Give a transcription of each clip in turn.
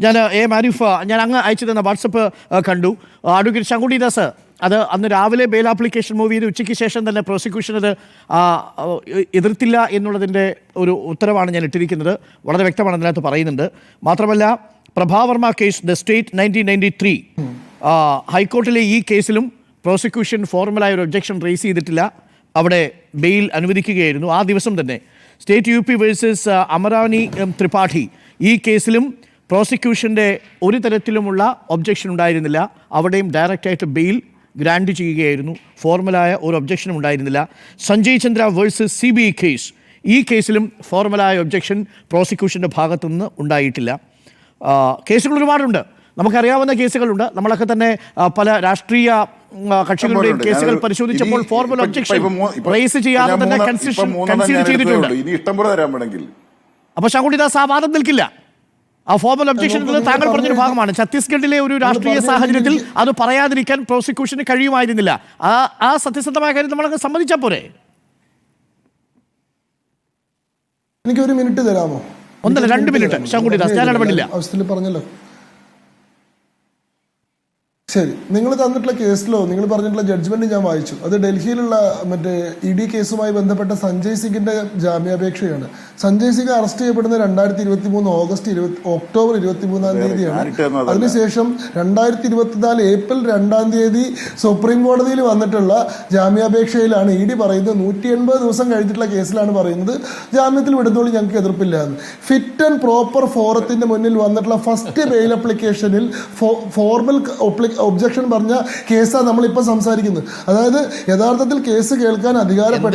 ഞാൻ എ മാരിഫ് ഞാൻ അങ്ങ് അയച്ചു തന്ന വാട്സപ്പ് കണ്ടു. അഡ്വക്കേറ്റ് ശങ്കുടി ദാസ് അത് അന്ന് രാവിലെ ബെയിൽ ആപ്ലിക്കേഷൻ മൂവ് ചെയ്ത് ഉച്ചയ്ക്ക് ശേഷം തന്നെ പ്രോസിക്യൂഷൻ അത് എതിർത്തില്ല എന്നുള്ളതിന്റെ ഒരു ഉത്തരവാണ് ഞാൻ ഇട്ടിരിക്കുന്നത്. വളരെ വ്യക്തമാണ് അതിനകത്ത് പറയുന്നുണ്ട്. മാത്രമല്ല Prabhavarma case the state nineteen ninety three. ഹൈക്കോർട്ടിലെ ഈ കേസിലും പ്രോസിക്യൂഷൻ ഫോർമലായ ഒരു ഒബ്ജക്ഷൻ റേസ് ചെയ്തിട്ടില്ല. അവിടെ ബെയിൽ അനുവദിക്കുകയായിരുന്നു. ആ ദിവസം തന്നെ state U P versus Amaravani Tripathi ഈ കേസിലും പ്രോസിക്യൂഷന്റെ ഒരു തരത്തിലുമുള്ള ഒബ്ജക്ഷൻ ഉണ്ടായിരുന്നില്ല. അവിടെയും ഡയറക്റ്റായിട്ട് ബെയിൽ ഗ്രാൻഡ് ചെയ്യുകയായിരുന്നു. ഫോർമലായ ഒരു ഒബ്ജക്ഷനും ഉണ്ടായിരുന്നില്ല. Sanjay Chandra versus C B I case. ഈ കേസിലും ഫോർമലായ ഒബ്ജക്ഷൻ പ്രോസിക്യൂഷന്റെ ഭാഗത്തുനിന്ന് ഉണ്ടായിട്ടില്ല. കേസുകൾ ഒരുപാടുണ്ട്. നമുക്കറിയാവുന്ന കേസുകളുണ്ട്. നമ്മളൊക്കെ തന്നെ പല രാഷ്ട്രീയ കക്ഷികളുടെയും കേസുകൾ പരിശോധിച്ചപ്പോൾ ഫോർമൽ ഒബ്ജക്ഷൻ റേസ് ചെയ്യാതെ തന്നെ കൺസിഡർ ചെയ്തിട്ടുണ്ട്. അപ്പൊ ശങ്കുടിദാസ് ആ വാദം നിൽക്കില്ല. ആ ഫോർമൽ ഒബ്ജക്ഷൻ എന്നത് താങ്കൾ പറഞ്ഞൊരു ഒരു ഭാഗമാണ് ഛത്തീസ്ഗഡിലെ ഒരു രാഷ്ട്രീയ സാഹചര്യത്തിൽ അത് പറയാതിരിക്കാൻ പ്രോസിക്യൂഷന് കഴിയുമായിരുന്നില്ല ആ ആ സത്യസന്ധമായ കാര്യം നമ്മളങ്ങ് സമ്മതിച്ചാൽ പോരെ എനിക്ക് ഒരു മിനിറ്റ് തരാമോ ഒന്നല്ല, രണ്ട് മിനിറ്റ്. തരാമോ? ശങ്കുടി ദാസ്, ഞാൻ ഇടപെടില്ല. അവസ്ഥയിൽ പറഞ്ഞല്ലോ ശരി. നിങ്ങൾ തന്നിട്ടുള്ള കേസിലോ നിങ്ങൾ പറഞ്ഞിട്ടുള്ള ജഡ്ജ്മെന്റ് ഞാൻ വായിച്ചു. അത് ഡൽഹിയിലുള്ള മറ്റേ ഇ ഡി കേസുമായി ബന്ധപ്പെട്ട സഞ്ജയ് സിംഗിന്റെ ജാമ്യാപേക്ഷയാണ്. സഞ്ജയ് സിംഗ് അറസ്റ്റ് ചെയ്യപ്പെടുന്ന രണ്ടായിരത്തി ഇരുപത്തി മൂന്ന് ഓഗസ്റ്റ് ഇരുപത്തി ഒക്ടോബർ ഇരുപത്തി മൂന്നാം തീയതിയാണ്. അതിനുശേഷം രണ്ടായിരത്തി ഇരുപത്തിനാല് ഏപ്രിൽ രണ്ടാം തീയതി സുപ്രീം കോടതിയിൽ വന്നിട്ടുള്ള ജാമ്യാപേക്ഷയിലാണ് ഇ ഡി പറയുന്നത്. നൂറ്റി എൺപത് ദിവസം കഴിഞ്ഞിട്ടുള്ള കേസിലാണ് പറയുന്നത്. ജാമ്യത്തിൽ വിടുന്നോളി ഞങ്ങൾക്ക് എതിർപ്പില്ല എന്ന്. ഫിറ്റ് ആൻഡ് പ്രോപ്പർ ഫോറത്തിന്റെ മുന്നിൽ വന്നിട്ടുള്ള ഫസ്റ്റ് ബെയിൽ അപ്ലിക്കേഷനിൽ ഫോർമൽ ഒബ്ജക്ഷൻ പറഞ്ഞ കേസാണ് നമ്മളിപ്പോൾ സംസാരിക്കുന്നത്. അതായത് യഥാർത്ഥത്തിൽ കേസ് കേൾക്കാൻ അധികാരപ്പെട്ട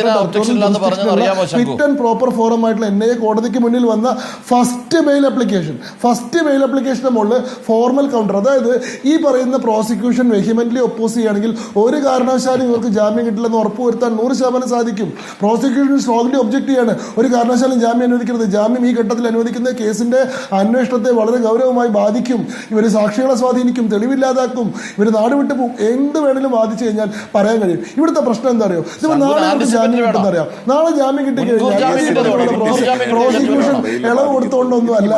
ഫിറ്റ് ആൻഡ് പ്രോപ്പർ ഫോറം ആയിട്ടുള്ള എൻ ഐ എ കോടതിക്ക് മുന്നിൽ വന്ന first mail application first mail application മുകളിൽ ഫോർമൽ കൗണ്ടർ അതായത് ഈ പറയുന്ന പ്രോസിക്യൂഷൻ വെഹിമെന്റ്ലി ഒപ്പോസ് ചെയ്യുകയാണെങ്കിൽ ഒരു കാരണവശാലും ഇവർക്ക് ജാമ്യം കിട്ടില്ലെന്ന് ഉറപ്പുവരുത്താൻ നൂറ് ശതമാനം സാധിക്കും. പ്രോസിക്യൂഷൻ സ്ട്രോങ്ലി ഒബ്ജക്ട് ചെയ്യാണ്. ഒരു കാരണവശാലും ജാമ്യം അനുവദിക്കരുത്. ജാമ്യം ഈ ഘട്ടത്തിൽ അനുവദിക്കുന്ന കേസിന്റെ അന്വേഷണത്തെ വളരെ ഗൗരവമായി ബാധിക്കും. ഇവർ സാക്ഷികളെ സ്വാധീനിക്കും. തെളിവില്ലാതാക്കും. ഇവർ നാട് വിട്ടു പോകും. എന്ത് വേണേലും വാദിച്ചു കഴിഞ്ഞാൽ പറയാൻ കഴിയും. ഇവിടുത്തെ പ്രശ്നം എന്താ അറിയോ ഇപ്പൊ നാളെ ജാമ്യം കിട്ടുന്നറിയാം നാളെ ജാമ്യം കിട്ടി കഴിഞ്ഞാൽ പ്രോസിക്യൂഷൻ ഇളവ് കൊടുത്തോണ്ടൊന്നും അല്ല.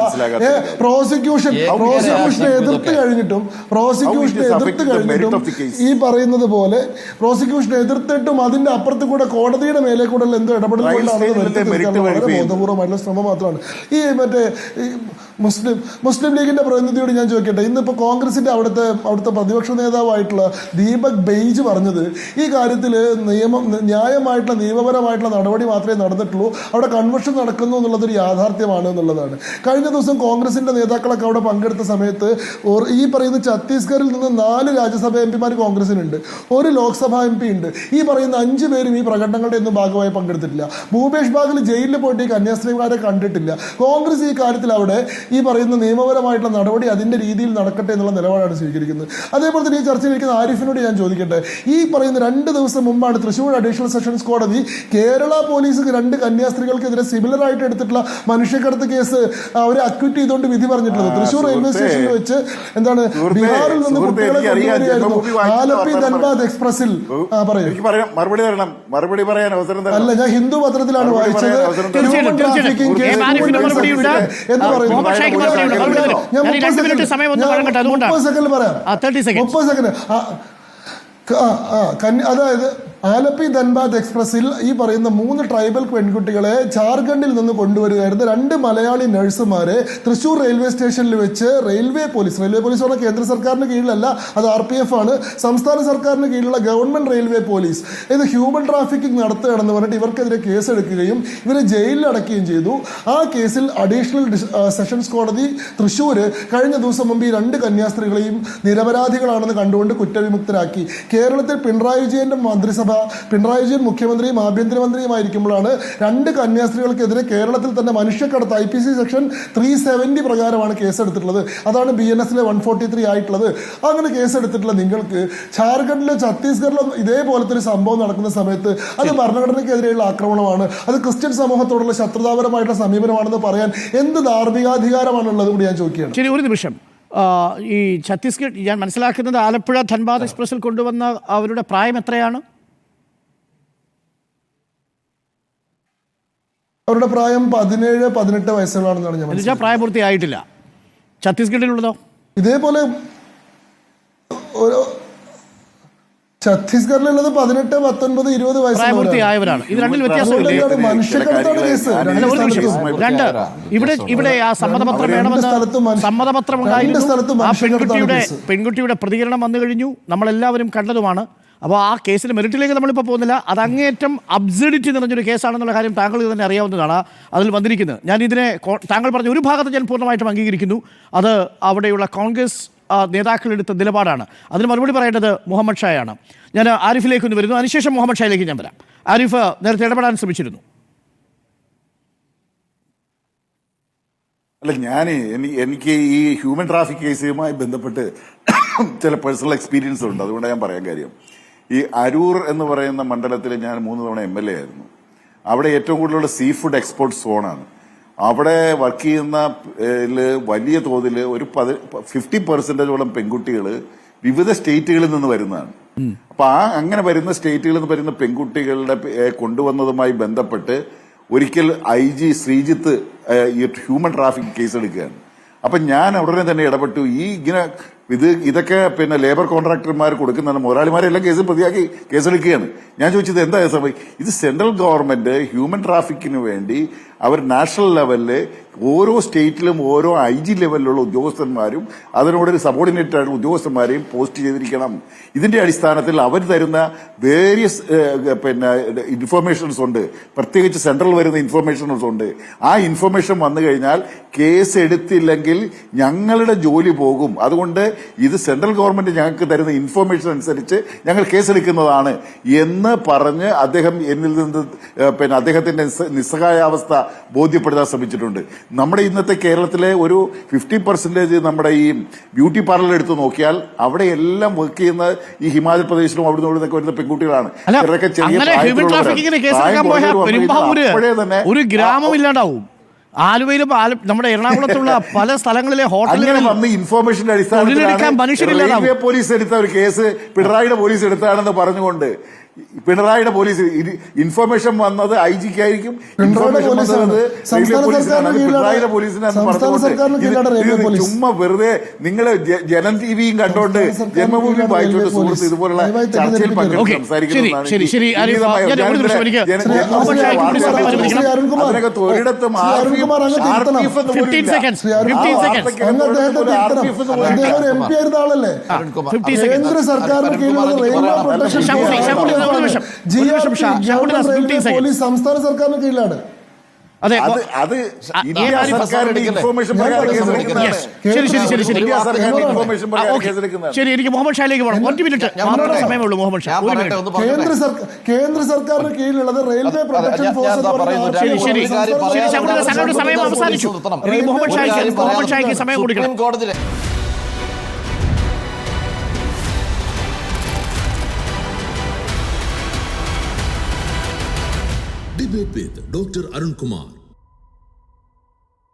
പ്രോസിക്യൂഷൻ പ്രോസിക്യൂഷനെ? എതിർത്ത് കഴിഞ്ഞിട്ടും പ്രോസിക്യൂഷനെ എതിർത്ത് കഴിഞ്ഞിട്ടും? ഈ പറയുന്നത് പോലെ പ്രോസിക്യൂഷനെ എതിർത്തിട്ടും അതിന്റെ അപ്പുറത്ത് കൂടെ കോടതിയുടെ മേലെ കൂടെ എന്തോ ഇടപെടൽ കൊണ്ടാണ് stage ലെ വരുത്തി വളരെ verify ശ്രമം മാത്രമാണ്. ഈ മറ്റേ മുസ്ലിം മുസ്ലിം ലീഗിന്റെ പ്രതിനിധിയോട് ഞാൻ ചോദിക്കട്ടെ ഇന്നിപ്പോ കോൺഗ്രസിന്റെ അവിടുത്തെ അവിടുത്തെ പ്രതിപക്ഷ നേതാവായിട്ടുള്ള ദീപക് ബെയ്ജ് പറഞ്ഞത് ഈ കാര്യത്തിൽ നിയമം ന്യായമായിട്ടുള്ള നിയമപരമായിട്ടുള്ള നടപടി മാത്രമേ നടന്നിട്ടുള്ളൂ അവിടെ കൺവെൻഷൻ നടക്കുന്നു എന്നുള്ളതൊരു യാഥാർത്ഥ്യമാണ് എന്നുള്ളതാണ്. കഴിഞ്ഞ ദിവസം കോൺഗ്രസിന്റെ നേതാക്കളൊക്കെ അവിടെ പങ്കെടുത്ത സമയത്ത് ഈ പറയുന്ന ഛത്തീസ്ഗഡിൽ നിന്ന് നാല് രാജ്യസഭാ എം പിമാർ കോൺഗ്രസിനുണ്ട് ഒരു ലോക്സഭാ എം പി ഉണ്ട്. ഈ പറയുന്ന അഞ്ച് പേരും ഈ പ്രകടനങ്ങളുടെ ഒന്നും ഭാഗമായി പങ്കെടുത്തിട്ടില്ല. ഭൂപേഷ് ബാഗിൽ ജയിലിൽ പോയിട്ട് ഈ കന്യാസ്ത്രീമാരെ കണ്ടിട്ടില്ല. കോൺഗ്രസ് ഈ കാര്യത്തിൽ അവിടെ ഈ പറയുന്ന നിയമപരമായിട്ടുള്ള നടപടി അതിന്റെ രീതിയിൽ നടക്കട്ടെ എന്നുള്ള നിലപാടാണ് സ്വീകരിക്കുന്നത്. അതേപോലെ തന്നെ ഈ ചർച്ചയിലിരിക്കുന്ന ആരിഫിനോട് ഞാൻ ചോദിക്കട്ടെ. ഈ പറയുന്ന രണ്ട് ദിവസം മുമ്പാണ് തൃശ്ശൂർ അഡീഷണൽ സെഷൻസ് കോടതി കേരള പോലീസ് രണ്ട് കന്യാസ്ത്രീകൾക്കെതിരെ സിമിലർ ആയിട്ട് എടുത്തിട്ടുള്ള മനുഷ്യക്കടത്ത് കേസ് അവരെ അക്വിറ്റ് ചെയ്തുകൊണ്ട് വിധി പറഞ്ഞിട്ടുള്ളത്. തൃശൂർ തൃശ്ശൂർ റെയിൽവേ സ്റ്റേഷനിൽ വെച്ച് എന്താണ് ബീഹാറിൽ നിന്ന് കുട്ടികളെ. കൊണ്ടുവരികയായിരുന്നു ആലപ്പി ധൻബാദ് എക്സ്പ്രസിൽ എനിക്ക് പറയാം. മറുപടി തരണം. മറുപടി പറയാൻ അവസരം അല്ല ഞാൻ ഹിന്ദു പത്രത്തിലാണ് വായിച്ചത്. ഹ്യൂമൻ ട്രാഫിക്കിംഗ് കേസ് എന്ന് പറയുന്നത്. ഞാൻ മുപ്പത് സെക്കൻഡ് സമയം സെക്കൻഡ് ആ, 30 seconds. മുപ്പത് സെക്കൻഡ് അതായത് ആലപ്പി ധൻബാദ് എക്സ്പ്രസിൽ ഈ പറയുന്ന മൂന്ന് ട്രൈബൽ പെൺകുട്ടികളെ ജാർഖണ്ഡിൽ നിന്ന് കൊണ്ടുവരികയായിരുന്നു. രണ്ട് മലയാളി നഴ്സുമാരെ തൃശൂർ റെയിൽവേ സ്റ്റേഷനിൽ വെച്ച് റെയിൽവേ പോലീസ് റെയിൽവേ പോലീസ് പറഞ്ഞാൽ കേന്ദ്ര സർക്കാരിന് കീഴിലല്ല അത് ആർ പി എഫ് ആണ്. സംസ്ഥാന സർക്കാരിന് കീഴിലുള്ള ഗവൺമെന്റ് റെയിൽവേ പോലീസ്. ഇത് ഹ്യൂമൻ ട്രാഫിക്കിംഗ് നടത്തുകയാണെന്ന് പറഞ്ഞിട്ട് ഇവർക്കെതിരെ കേസ് എടുക്കുകയും ഇവരെ ജയിലിൽ അടക്കുകയും ചെയ്തു. ആ കേസിൽ അഡീഷണൽ സെഷൻസ് കോടതി തൃശ്ശൂർ കഴിഞ്ഞ ദിവസം മുമ്പ് ഈ രണ്ട് കന്യാസ്ത്രീകളെയും നിരപരാധികളാണെന്ന് കണ്ടുകൊണ്ട് കുറ്റവിമുക്തരാക്കി. കേരളത്തിൽ പിണറായി വിജയന്റെ മന്ത്രിസഭ പിണറായി വിജയൻ മുഖ്യമന്ത്രിയും ആഭ്യന്തരമന്ത്രിയുമായിരിക്കുമ്പോഴാണ് രണ്ട് കന്യാസ്ത്രീകൾക്കെതിരെ കേരളത്തിൽ തന്നെ മനുഷ്യക്കടത്ത് I P C section three seventy പ്രകാരമാണ് കേസെടുത്തിട്ടുള്ളത്. അതാണ് ബി എൻ എസിലെ വൺ ഫോർട്ടി ത്രീ ആയിട്ടുള്ളത്. അങ്ങനെ കേസെടുത്തിട്ടുള്ള നിങ്ങൾക്ക് ജാർഖണ്ഡിലോ ഛത്തീസ്ഗഡിലോ ഇതേപോലത്തെ ഒരു സംഭവം നടക്കുന്ന സമയത്ത് അത് ഭരണഘടനയ്ക്കെതിരെയുള്ള ആക്രമണമാണ്. അത് ക്രിസ്ത്യൻ സമൂഹത്തോടുള്ള ശത്രുതാപരമായിട്ടുള്ള സമീപനമാണെന്ന് പറയാൻ എന്ത് ധാർമ്മികാധികാരമാണുള്ളത് കൂടി ഞാൻ ചോദിക്കുകയാണ്. ശരി ഒരു നിമിഷം. ഈ ഛത്തീസ്ഗഡ് ഞാൻ മനസ്സിലാക്കുന്നത് ആലപ്പുഴ ധൻബാദ് എക്സ്പ്രസിൽ കൊണ്ടുവന്ന അവരുടെ പ്രായം എത്രയാണ്? അവരുടെ പ്രായം പതിനേഴ് പതിനെട്ട് വയസ്സുകളാണെന്നാണ് ഞാൻ എന്നുവെച്ചാൽ പ്രായപൂർത്തിയായിട്ടില്ല. ഛത്തീസ്ഗഡിലുള്ളതോ? ഇതേപോലെ ഒരു ഛത്തീസ്ഗഡിലുള്ളത് പതിനെട്ട് പത്തൊൻപത് ഇരുപത് പ്രായപൂർത്തിയായവരാണ്. ഇത് രണ്ടിൽ വ്യത്യാസമില്ല. മനുഷ്യക്കടത്താണ് കേസ്? അല്ല ഒരു നിമിഷം രണ്ട് ഇവിടെ ഇവിടെ ആ സമ്മതപത്രം രണ്ട് വേണമെന്ന് മനുഷ്യ- സമ്മതപത്രം രണ്ട് ഉണ്ടായിരുന്നു. സ്ഥലത്തും ആ മനുഷ്യക്കടത്താണ് പെൺകുട്ടിയുടെ കേസ്. പെൺകുട്ടിയുടെ പ്രതികരണം വന്നു കഴിഞ്ഞു. നമ്മളെല്ലാവരും കണ്ടതുമാണ്. അപ്പോൾ ആ കേസിൽ മെറിറ്റിലേക്ക് നമ്മളിപ്പോൾ പോകുന്നില്ല. അത് അങ്ങേറ്റം അബ്സഡിറ്റി നിറഞ്ഞൊരു കേസാണെന്നുള്ള കാര്യം താങ്കൾക്ക് തന്നെ അറിയാവുന്നതാണ് അതിൽ വന്നിരിക്കുന്നത്. ഞാൻ ഇതിനെ താങ്കൾ പറഞ്ഞ ഒരു ഭാഗത്ത് ഞാൻ പൂർണമായിട്ടും അംഗീകരിക്കുന്നു. അത് അവിടെയുള്ള കോൺഗ്രസ് നേതാക്കളെടുത്ത നിലപാടാണ്. അതിന് മറുപടി പറയേണ്ടത് മുഹമ്മദ് ഷായാണ്. ഞാൻ ആരിഫിലേക്ക് ഒന്ന് വരുന്നു. അതിനുശേഷം മുഹമ്മദ് ഷായിലേക്ക് ഞാൻ വരാം. ആരിഫ് നേരത്തെ ഇടപെടാൻ ശ്രമിച്ചിരുന്നു. അല്ല ഞാൻ എനിക്ക് ഈ ഹ്യൂമൻ ട്രാഫിക് കേസുമായി ബന്ധപ്പെട്ട് ചില പേഴ്സണൽ എക്സ്പീരിയൻസ് ഉണ്ട്. അതുകൊണ്ട് ഞാൻ പറയാൻ കാര്യം. ഈ അരൂർ എന്ന് പറയുന്ന മണ്ഡലത്തിൽ ഞാൻ മൂന്ന് തവണ എം എൽ എ ആയിരുന്നു. അവിടെ ഏറ്റവും കൂടുതലുള്ള സീ ഫുഡ് എക്സ്പോർട്ട് സോണാണ് അവിടെ വർക്ക് ചെയ്യുന്ന വലിയ തോതിൽ ഒരു ഫിഫ്റ്റി പെർസെന്റേജോളം പെൺകുട്ടികൾ വിവിധ സ്റ്റേറ്റുകളിൽ നിന്ന് വരുന്നതാണ്. അപ്പൊ ആ അങ്ങനെ വരുന്ന സ്റ്റേറ്റുകളിൽ നിന്ന് വരുന്ന പെൺകുട്ടികളുടെ കൊണ്ടുവന്നതുമായി ബന്ധപ്പെട്ട് ഒരിക്കൽ ഐ ജി ശ്രീജിത്ത് ഈ ഹ്യൂമൻ ട്രാഫിക് കേസ് എടുക്കുകയാണ്. അപ്പൊ ഞാൻ ഉടനെ തന്നെ ഇടപെട്ടു. ഈ ഇങ്ങനെ ഇത് ഇതൊക്കെ പിന്നെ ലേബർ കോൺട്രാക്ടർമാർ കൊടുക്കുന്നതാണ് മുതലാളിമാരെല്ലാം കേസ് പ്രതിയാക്കി കേസെടുക്കുകയാണ് ഞാൻ ചോദിച്ചത് എന്താ സമയം ഇത് സെൻട്രൽ ഗവൺമെന്റ് ഹ്യൂമൻ ട്രാഫിക്കിന് വേണ്ടി അവർ നാഷണൽ ലെവലിൽ ഓരോ സ്റ്റേറ്റിലും ഓരോ ഐ ജി ലെവലിലുള്ള ഉദ്യോഗസ്ഥന്മാരും അതിനോടൊരു സബോർഡിനേറ്റ് ആയിട്ടുള്ള ഉദ്യോഗസ്ഥന്മാരെയും പോസ്റ്റ് ചെയ്തിരിക്കണം. ഇതിന്റെ അടിസ്ഥാനത്തിൽ അവർ തരുന്ന വേരിയസ് പിന്നെ ഇൻഫർമേഷൻസ് ഉണ്ട്. പ്രത്യേകിച്ച് സെൻട്രൽ വരുന്ന ഇൻഫർമേഷൻസ് ഉണ്ട്. ആ ഇൻഫർമേഷൻ വന്നു കഴിഞ്ഞാൽ കേസ് എടുത്തില്ലെങ്കിൽ ഞങ്ങളുടെ ജോലി പോകും. അതുകൊണ്ട് ഇത് സെൻട്രൽ ഗവൺമെന്റ് ഞങ്ങൾക്ക് തരുന്ന ഇൻഫർമേഷൻ അനുസരിച്ച് ഞങ്ങൾ കേസെടുക്കുന്നതാണ് എന്ന് പറഞ്ഞ് അദ്ദേഹം എന്നിൽ നിന്ന് പിന്നെ അദ്ദേഹത്തിന്റെ നിസ്സ- നിസ്സഹായാവസ്ഥ ബോധ്യപ്പെടുത്താൻ ശ്രമിച്ചിട്ടുണ്ട്. നമ്മുടെ ഇന്നത്തെ കേരളത്തിലെ ഒരു ഫിഫ്റ്റി പെർസെന്റേജ് നമ്മുടെ ഈ ബ്യൂട്ടി പാർലർ എടുത്ത് നോക്കിയാൽ അവിടെ എല്ലാം വർക്ക് ചെയ്യുന്ന ഈ ഹിമാചൽ പ്രദേശിലും അവിടെ നിന്ന് വരുന്ന പെൺകുട്ടികളാണ്. ഇവരൊക്കെ ചെറിയ തന്നെ ഒരു ഗ്രാമം ഇല്ലാണ്ടാവും. ആലുവയിലും നമ്മുടെ എറണാകുളത്തുള്ള പല സ്ഥലങ്ങളിലെ ഹോട്ടലുകളിൽ വന്ന് ഇൻഫോർമേഷന്റെ തൊഴിലെടുക്കാൻ പോലീസ് എടുത്ത ഒരു കേസ് പിണറായിയുടെ പോലീസ് എടുത്താണെന്ന് പറഞ്ഞുകൊണ്ട് പിണറായിയുടെ പോലീസ് ഇൻഫർമേഷൻ വന്നത് ഐ ജിക്ക് ആയിരിക്കും പിണറായിയുടെ ഇൻഫർമേഷൻ പോലീസാണ്. വന്നത് സംസ്ഥാന പോലീസിനാണ് സർക്കാരിന് അത് കീഴിലാണ് പിണറായിയുടെ പോലീസിനാന്ന് സംസ്ഥാന പറഞ്ഞുകൊണ്ട് സർക്കാരിന് റെയിൽവേ പോലീസ്. ചുമ്മാ വെറുതെ നിങ്ങൾ ജനം ടിവിയും കണ്ടോണ്ട് സംസ്ഥാന ജന്മഭൂമി വായിച്ചോണ്ട് സുഹൃത്ത്. ഇതുപോലുള്ള ചർച്ചയിൽ. പങ്കെടുത്ത് സംസാരിക്കുന്നതാണ് ശരി, ശരി, എനിക്ക് ശരി, ആരിഫ്, വിനീതമായ- ഞാൻ ഒരു നിമിഷം എനിക്ക് ജന- ശ്രീ- ജന- ശ്രീ അരുൺകുമാർ, വാർത്തകൾ ശ്രീ അനുവദിക്കണം. അരുൺകുമാർ. അതിനൊക്കെ ഒരിടത്തും ശ്രീ അരുൺകുമാർ അങ്ങ് തിരുത്തണം. RPF എന്ന് പോലും 15 ഇല്ല. seconds. ശ്രീ അരുൺ- 15 ആ seconds. വാർത്തയ്ക്ക് അങ്ങ് അദ്ദേഹത്തെ ഒരു തിരുത്തണം. RPF എന്ന് പോലും അദ്ദേഹം ഒരു എം ഇല്ല. പി ആയിരുന്ന ആളല്ലേ അരുൺകുമാർ, 50 അരുൺകുമാർ, കേന്ദ്ര സർക്കാരിന് കീഴിലുള്ള റെയിൽവേ പ്രൊട്ടക്ഷൻ ശങ്കുട്ടി, ശങ്കുട്ടി, ഒരു നിമിഷം. ഒരു നിമിഷം, ഷാ. ശങ്കുട്ടി, ദാസ്, 15 seconds. പോലീസ് സംസ്ഥാന സർക്കാരിന് കീഴിലാണ് അതെ അത്. ശരി എനിക്ക് മുഹമ്മദ് ഷായിലേക്ക് പോകണം ഒറ്റ മിനിറ്റ് ഞാൻ മാത്രമേ പറയട്ടെ. സമയമേ ഉള്ളൂ മുഹമ്മദ് ഷാ. കേന്ദ്ര സർക്കാർ കേന്ദ്ര സർക്കാരിന് കീഴിലുള്ളത് റെയിൽവേ പ്രൊട്ടക്ഷൻ ഫോഴ്സ് സമയം അവസാനിച്ചു മുഹമ്മദ് ഷായ്ക്ക് മുഹമ്മദ് ഷായ്ക്ക് സമയം കൊടുക്കണം வித் டாக்டர் அருண்குமார்